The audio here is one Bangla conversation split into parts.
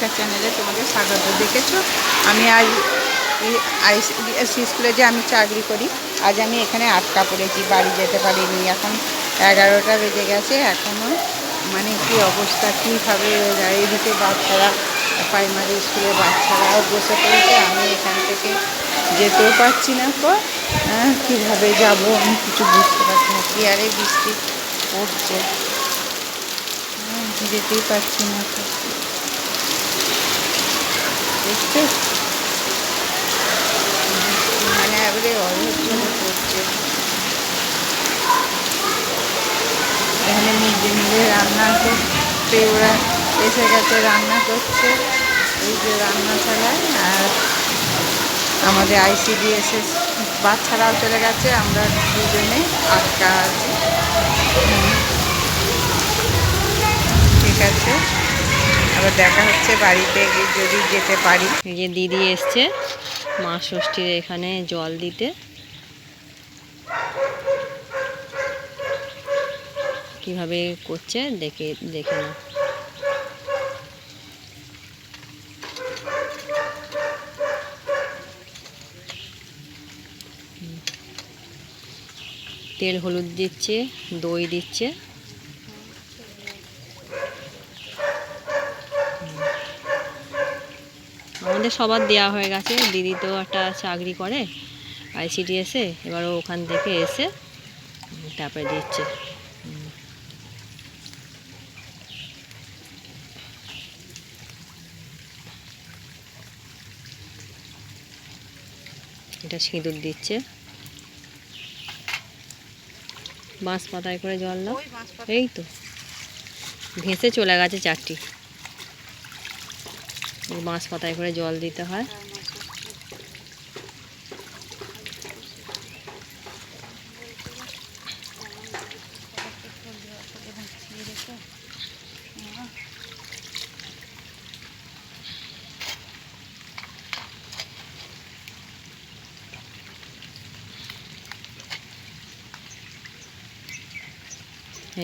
মনিকা চ্যানেলে তোমাদের স্বাগত দেখেছ। আমি আজ আইসি স্কুলে যে আমি চাকরি করি, আজ আমি এখানে আটকা পড়েছি, বাড়ি যেতে পারিনি। এখন এগারোটা বেজে গেছে এখনও মানে কি অবস্থা, কীভাবে এদিকে বাচ্চারা প্রাইমারি স্কুলে বাচ্চারাও বসে পড়েছে, আমি এখান থেকে যেতেও পারছি না। তো কীভাবে যাব আমি কিছু বুঝতে পারছি না, কি আরে বৃষ্টি পড়ছে। যেতেই পারছি না। তো দেখছ মানে অসহ্য হয়ে পড়ছে এখানে ডে মিলে রান্না করতে ওরা এসে গেছে রান্না করছে। এই যে রান্না চালায়, আর আমাদের আইসিডিএসএস বাচ্চারাও চলে গেছে, আমরা দুজনে আটকা আছি। ঠিক আছে। আবার দেখা হচ্ছে বাড়িতে যদি যেতে পারি। এই যে দিদি এসছে, মা ষষ্ঠীর এখানে জল দিতে। কীভাবে করছে দেখে দেখে না তেল হলুদ দিচ্ছে, দই দিচ্ছে। আমাদের সবার দেওয়া হয়ে গেছে। দিদি তো একটা চাকরি করে আইসিডিএসে এবার ও ওখান থেকে এসে তারপরে দিচ্ছে। এটা সিঁদুর দিচ্ছে। বাঁশ পাতায় করে জল দাও এই তো। ভেসে চলে গেছে চারটি। বাঁশ পাতায় করে জল দিতে হয়।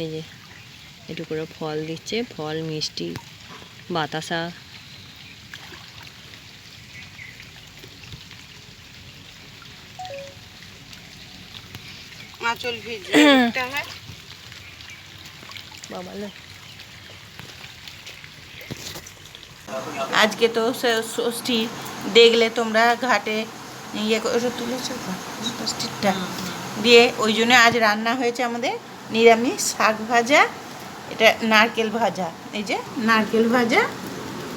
এই যে একটু করে ফল দিচ্ছে। ফল, মিষ্টি, বাতাসা আঁচল বাবালে আজকে তো ষষ্ঠী দেখলে তোমরা ঘাটে ইয়ে করে তুলেছো ষষ্ঠীরটা। দিয়ে ওই জন্য আজ রান্না হয়েছে আমাদের নিরামিষ শাক ভাজা এটা নারকেল ভাজা এই যে নারকেল ভাজা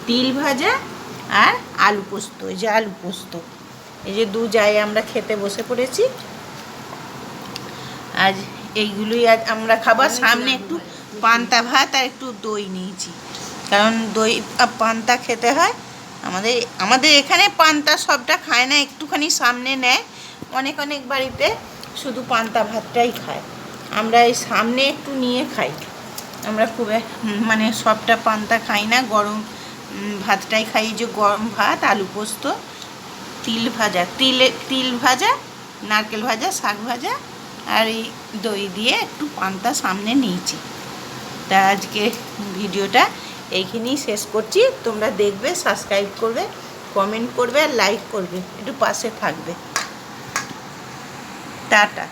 তিল ভাজা আর আলু পোস্ত এই যে আলু পোস্ত। এই যে দু জায় আমরা খেতে বসে পড়েছি। আজ এইগুলোই আজ আমরা খাবার সামনে একটু পান্তা ভাত আর একটু দই নিয়েছি। কারণ দই পান্তা খেতে হয়। আমাদের আমাদের এখানে পান্তা সবটা খায় না, একটুখানি সামনে নেয়। অনেক অনেক বাড়িতে শুধু পান্তা ভাতটাই খায়। আমরা এই সামনে একটু নিয়ে খাই। আমরা খুব মানে সবটা পান্তা খাই না, গরম ভাতটাই খাই। যে গরম ভাত, আলু পোস্ত, তিল ভাজা, তিলে, তিল ভাজা, নারকেল ভাজা, শাক ভাজা আর এই দই দিয়ে একটু পান্তা সামনে নিয়েছি। তা আজকে ভিডিওটা এইখানেই শেষ করছি। তোমরা দেখবে সাবস্ক্রাইব করবে কমেন্ট করবে আর লাইক করবে। একটু পাশে থাকবে। টাটা।